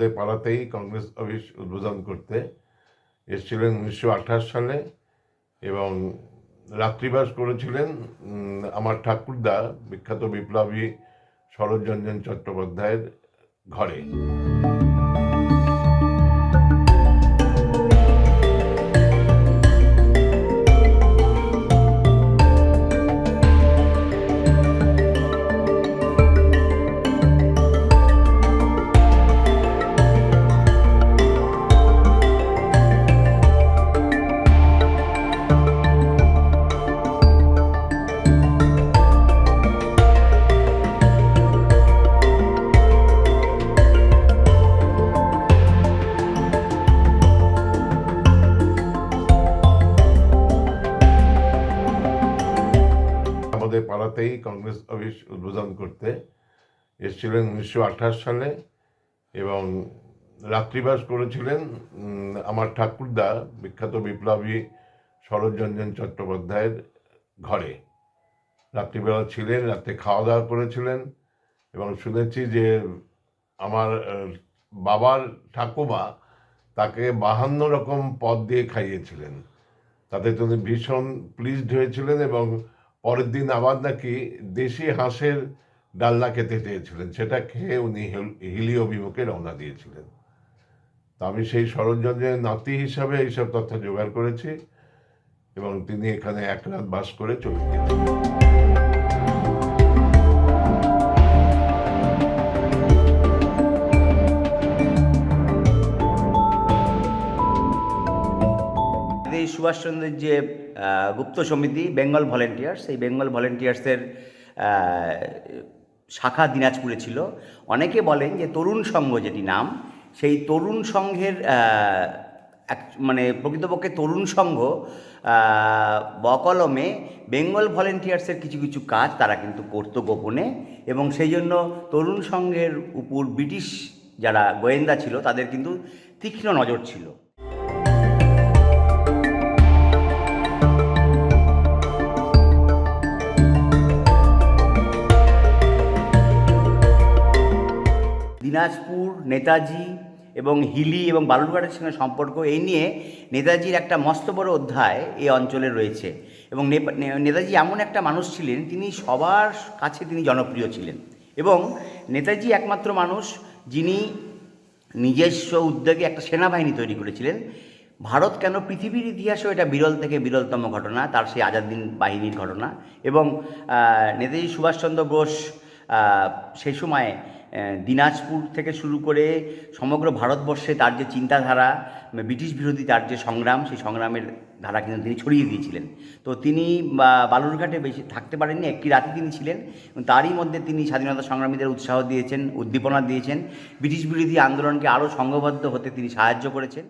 আমাদের পাড়াতেই কংগ্রেস অফিস উদ্বোধন করতে এসেছিলেন উনিশশো আঠাশ সালে এবং রাত্রিবাস করেছিলেন আমার ঠাকুরদা বিখ্যাত বিপ্লবী শরৎরঞ্জন চট্টোপাধ্যায়ের ঘরে। আমাদের পাড়াতেই কংগ্রেস অফিস উদ্বোধন করতে এসেছিলেন উনিশশো আঠাশ সালে এবং রাত্রিবাস করেছিলেন আমার ঠাকুরদা, বিখ্যাত বিপ্লবী শরৎরঞ্জন চট্টোপাধ্যায়ের ঘরে। রাত্রিবেলা ছিলেন, রাতে খাওয়া দাওয়া করেছিলেন এবং শুনেছি যে আমার বাবার ঠাকুমা তাকে বাহান্ন রকম পদ দিয়ে খাইয়েছিলেন। তাতে তিনি ভীষণ প্লিজড হয়েছিলেন এবং পরের দিন আবার নাকি দেশি হাঁসের ডালনা খেতে চেয়েছিলেন। সেটা খেয়ে উনি হিল- অভিমুখে রওনা দিয়েছিলেন। তো আমি সেই শরৎচন্দ্রের নাতি হিসাবে এইসব তথ্য জোগাড় করেছি এবং তিনি এখানে এক রাত বাস করে চলে গিয়েছেন সুভাষচন্দ্রের যে গুপ্ত সমিতি, বেঙ্গল ভলেন্টিয়ার্স এই বেঙ্গল ভলেন্টিয়ার্সের শাখা দিনাজপুরে ছিল। অনেকে বলেন যে তরুণ সংঘ যেটি নাম, সেই তরুণ সংঘের এক মানে প্রকৃতপক্ষে তরুণ সংঘ বকলমে বেঙ্গল ভলেন্টিয়ার্সের কিছু কিছু কাজ তারা কিন্তু করতো গোপনে এবং সেই জন্য তরুণ সংঘের উপর ব্রিটিশ যারা গোয়েন্দা ছিল তাদের কিন্তু তীক্ষ্ণ নজর ছিল। দিনাজপুর, নেতাজি এবং হিলি এবং বালুরঘাটের সঙ্গে সম্পর্ক এই নিয়ে নেতাজির একটা মস্ত বড় অধ্যায় এই অঞ্চলে রয়েছে এবং নেতাজি এমন একটা মানুষ ছিলেন, তিনি সবার কাছে তিনি জনপ্রিয় ছিলেন এবং নেতাজি একমাত্র মানুষ যিনি নিজস্ব উদ্যোগে একটা সেনাবাহিনী তৈরি করেছিলেন। ভারত কেন পৃথিবীর ইতিহাসেও এটা বিরল থেকে বিরলতম ঘটনা, তার সেই আজাদিন বাহিনীর ঘটনা এবং নেতাজি সুভাষচন্দ্র বোস সেই সময় দিনাজপুর থেকে শুরু করে সমগ্র ভারতবর্ষে তার যে চিন্তাধারা ব্রিটিশ বিরোধী তার যে সংগ্রাম, সেই সংগ্রামের ধারা কিন্তু তিনি ছড়িয়ে দিয়েছিলেন। তো তিনি বালুরঘাটে বেশি থাকতে পারেননি, একটি রাতে তিনি ছিলেন। তারই মধ্যে তিনি স্বাধীনতা সংগ্রামীদের উৎসাহ দিয়েছেন, উদ্দীপনা দিয়েছেন। ব্রিটিশ বিরোধী আন্দোলনকে আরও সংঘবদ্ধ হতে তিনি সাহায্য করেছেন।